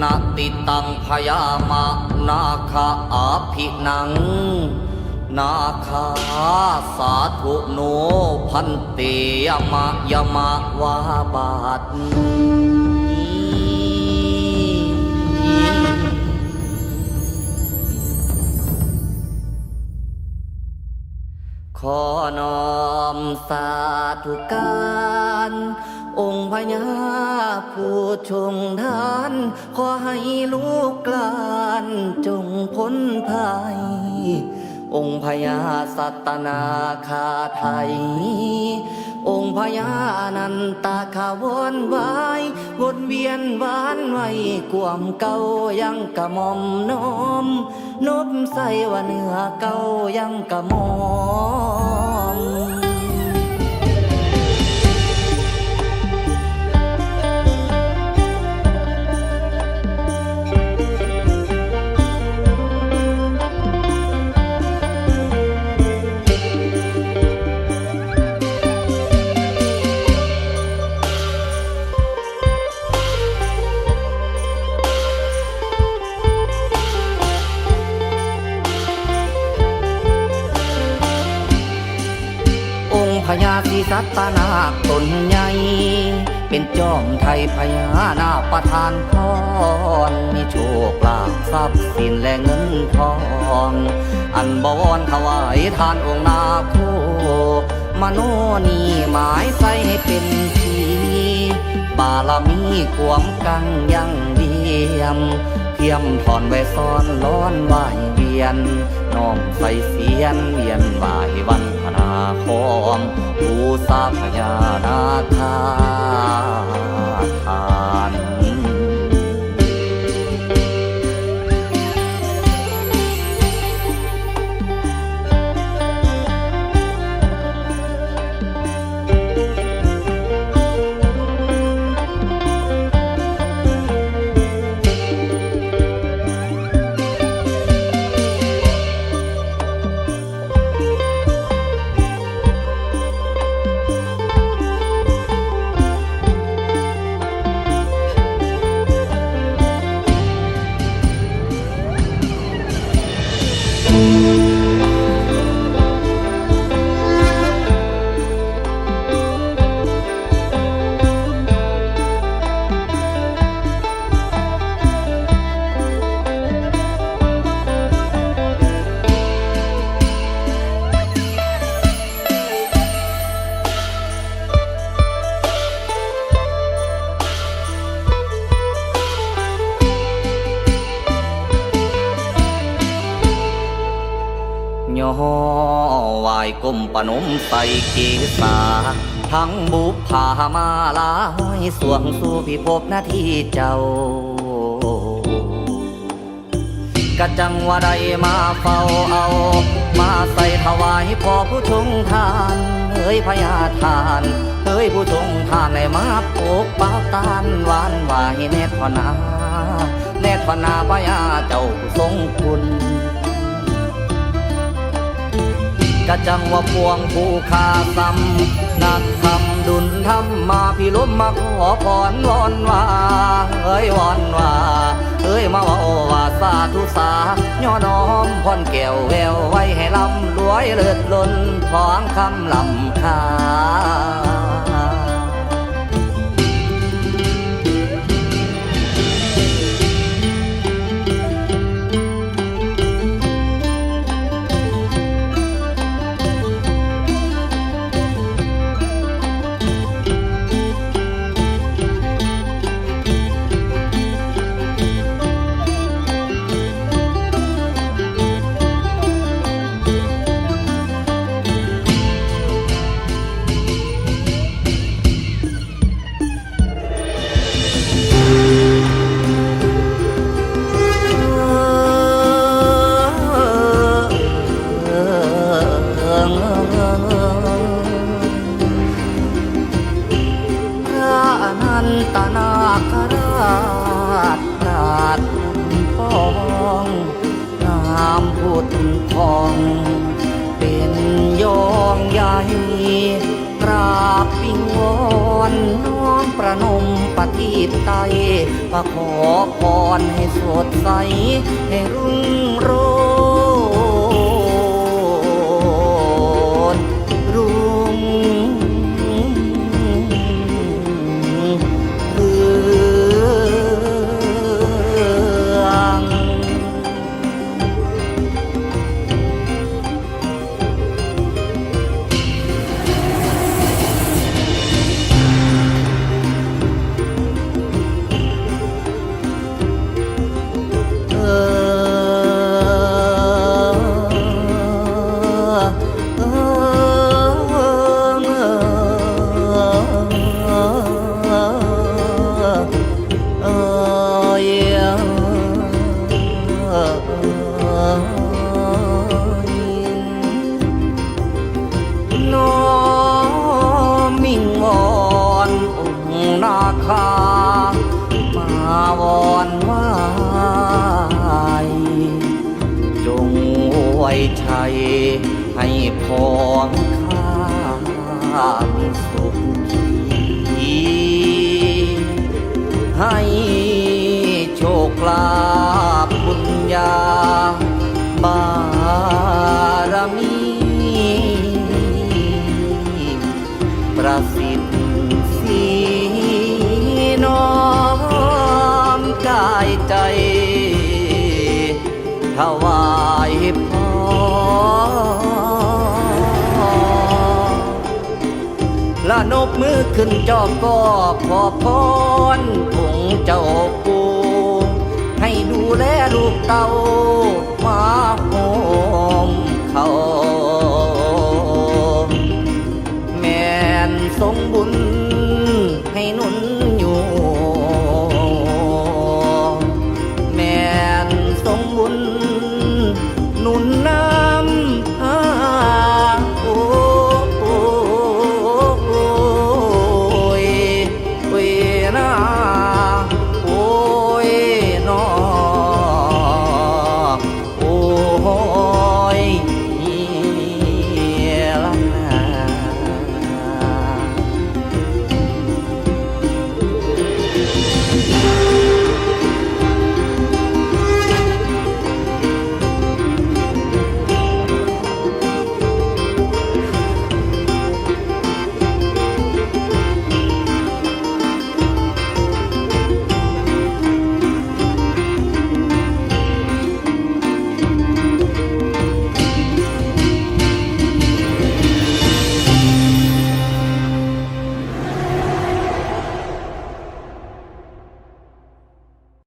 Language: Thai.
นาติตังพยามะนาคาอาภินัง นาคาสาธุโนพันเตยมะยมะวาบาทขอนอมสาธุการ องค์พญา ผู้ชงทาน ขอให้ลูกหลานจงพ้นภัย องค์พญาสัตนาคาไทย องค์พญานันตาขาวอนไว้วนเวียนวานไว้กวมเก่ายังกะหมอมน้อมนบใส่ว่าเนื้อเก่ายังกะหมอม ญาศรีสัตนาคตนใหญ่ เป็นจอมไทยพญานาประทานพรมีโชคลาภทรัพย์สินและเงินทอง อันบวรถวายทานองค์นาคูมโนนีหมายใส่ให้เป็นสีบารมีกวมกังยังเดียมเทียมถอนไว้ซ้อนล้อนไหวเวียนน้อมใส่เสียนเวียนไหว คอมบูสาพยานาคา ก้มปนมใส่เกษาทั้งบุพผามาลาห้อยสวงสู่พิภพหน้าที่เจ้ากะจังว่าใดมาเฝ้าเอา มาใส่ถวายพ่อผู้ชงทานเฮ้ยพญาทานเฮ้ยผู้ชงทานในมาปกเป้าตานหวานไหวายแนทพนาแนทพนาพญาเจ้าทรงคุณ กะจังว่าพวงผู้ขาซ้ำนักทำดุลทำมาพี่ล้มมาขอพรวอนว่าเอ้ยวอนว่าเอ้ยมาว่าว่าสาธุสาย่อน้อมพรแก้วแววไว้ให้ลำรวยเลิศล้นทองคำลำคา ดทอง เป็นยองใหญ่กราบปิงวอนน้อมประนมปฏิบไตระขอพรให้สดใส ให้รุ่งโร ยจงอวยชัย ให้พรข้ามีสุขีให้โชคลาภบุญญาบารมี ประสิทธิ์สีน้อมกายใจถวาย ละนบมือขึ้นจอกก็ขอพรองค์เจ้าปูให้ดูแลลูกเต่ามา